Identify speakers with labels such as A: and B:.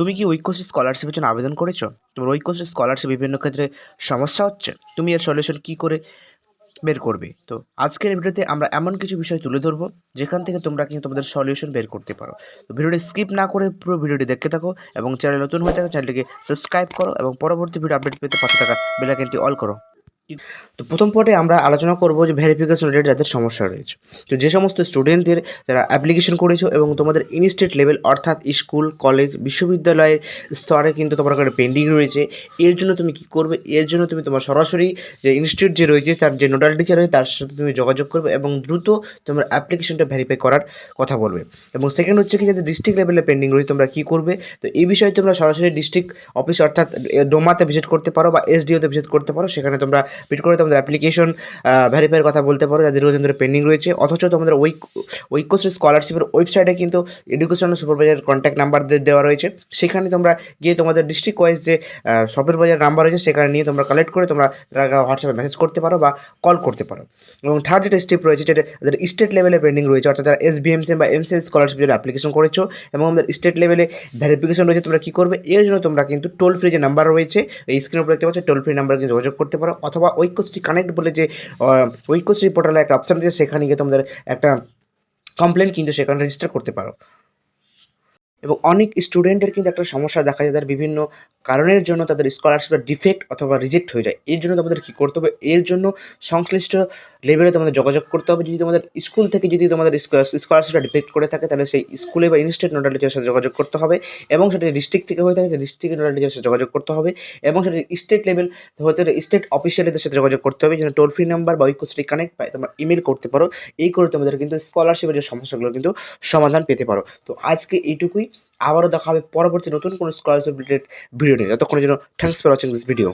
A: তুমি কি ঐক্যশ্রী স্কলারশিপের জন্য আবেদন করেছ? তোমার ঐক্যশ্রী স্কলারশিপ বিভিন্ন ক্ষেত্রে সমস্যা হচ্ছে? তুমি এর সলিউশন কী করে বের করবে? তো আজকের ভিডিওতে আমরা এমন কিছু বিষয় তুলে ধরবো, যেখান থেকে তোমরা কিন্তু তোমাদের সলিউশন বের করতে পারো। তো ভিডিওটি স্কিপ না করে পুরো ভিডিওটি দেখতে থাকো এবং চ্যানেল নতুন হয়ে থাকে চ্যানেলটিকে সাবস্ক্রাইব করো এবং পরবর্তী ভিডিও আপডেট পেতে পাশে থাকা বেলাকেনটি অল করো। তো প্রথম পর্বে আমরা আলোচনা করব যে ভেরিফিকেশন রিলেটেড যাদের সমস্যা রয়েছে। তো যে সমস্ত স্টুডেন্টদের যারা অ্যাপ্লিকেশন করেছ এবং তোমাদের ইনস্টেট লেভেল অর্থাৎ স্কুল কলেজ বিশ্ববিদ্যালয়ের স্তরে কিন্তু তোমার কাছে পেন্ডিং রয়েছে, এর জন্য তুমি কি করবে? এর জন্য তুমি তোমার সরাসরি যে ইনস্টিটিউট যে রয়েছে, তার যে নোডাল টিচার রয়েছে, তার সাথে তুমি যোগাযোগ করবে এবং দ্রুত তোমার অ্যাপ্লিকেশনটা ভেরিফাই করার কথা বলবে। এবং সেকেন্ড হচ্ছে কি, যাদের ডিস্ট্রিক্ট লেভেলে পেন্ডিং রয়েছে, তোমরা কী করবে? তো এই বিষয়ে তোমরা সরাসরি ডিস্ট্রিক্ট অফিস অর্থাৎ ডোমাতে ভিজিট করতে পারো বা এসডিওতে ভিজিট করতে পারো, সেখানে তোমরা ভিজিট করে তোমাদের অ্যাপ্লিকেশন ভেরিফাইয়ের কথা বলতে পারো যাদের রোজ ধরে পেন্ডিং রয়েছে। অথচ তোমাদের ঐক ঐক্যশ্রী স্কলারশিপের ওয়েবসাইটে কিন্তু এডুকেশনাল সুপারভাইজার কন্ট্যাক্ট নাম্বার দেওয়া রয়েছে। সেখানে তোমরা গিয়ে তোমাদের ডিস্ট্রিক্ট ওয়াইজ যে সুপারভাইজার নাম্বার রয়েছে, সেখানে নিয়ে তোমরা কালেক্ট করে তোমরা হোয়াটসঅ্যাপে মেসেজ করতে পারো বা কল করতে পারো। এবং থার্ড যেটা স্টেপ রয়েছে, যেটা যাদের স্টেট লেভেলে পেন্ডিং রয়েছে, অর্থাৎ যারা এস বিএমসি বা এমসি স্কলারশিপ জন্য অ্যাপ্লিকেশন করেছ, এবং আমাদের স্টেট লেভেলে ভেরিফিকেশন রয়েছে, তোমরা কী করবে? এর জন্য তোমরা কিন্তু টোল ফ্রি যে নাম্বার রয়েছে, এই স্ক্রিনের উপরে দেখতে পাচ্ছ টোল ফ্রি নাম্বার কিন্তু যোগাযোগ করতে পারো, অথবা ঐক্যশ্রী কানেক্ট বলে যে ঐক্যশ্রী পোর্টালে একটা অপশান রয়েছে, সেখানে গিয়ে তোমাদের একটা কমপ্লেন কিন্তু সেখানে রেজিস্টার করতে পারো। এবং অনেক স্টুডেন্টের কিন্তু একটা সমস্যা দেখা যায়, তাদের বিভিন্ন কারণের জন্য তাদের স্কলারশিপের ডিফেক্ট অথবা রিজেক্ট হয়ে যায়। এর জন্য তোমাদের কী করতে হবে? এর জন্য সংশ্লিষ্ট লেভেলে তোমাদের যোগাযোগ করতে হবে। যদি তোমাদের স্কুল থেকে যদি তোমাদের স্কলারশিপটা ডিফেক্ট করে থাকে, তাহলে সেই স্কুলে বা ইনস্টেট নোডাল টিচারের সাথে যোগাযোগ করতে হবে এবং সেটা ডিস্ট্রিক্ট থেকে হয়ে থাকে ডিস্ট্রিক্ট নোডাল টিচারের সাথে যোগাযোগ করতে হবে এবং সেটা স্টেট লেভেল হতে স্টেট অফিসিয়ালদের সাথে যোগাযোগ করতে হবে। যেন টোল ফ্রি নাম্বার বা ঐক্যশ্রী কানেক্ট পায়, তোমরা ইমেল করতে পারো। এই করে তোমাদের কিন্তু স্কলারশিপের যে সমস্যাগুলো কিন্তু সমাধান পেতে পারো। তো আজকে এইটুকুই। আবারও দেখা হবে পরবর্তী নতুন কোনো স্কলারশিপ রিলেটেড ভিডিও নিয়ে। যতক্ষণের জন্য thanks for watching this video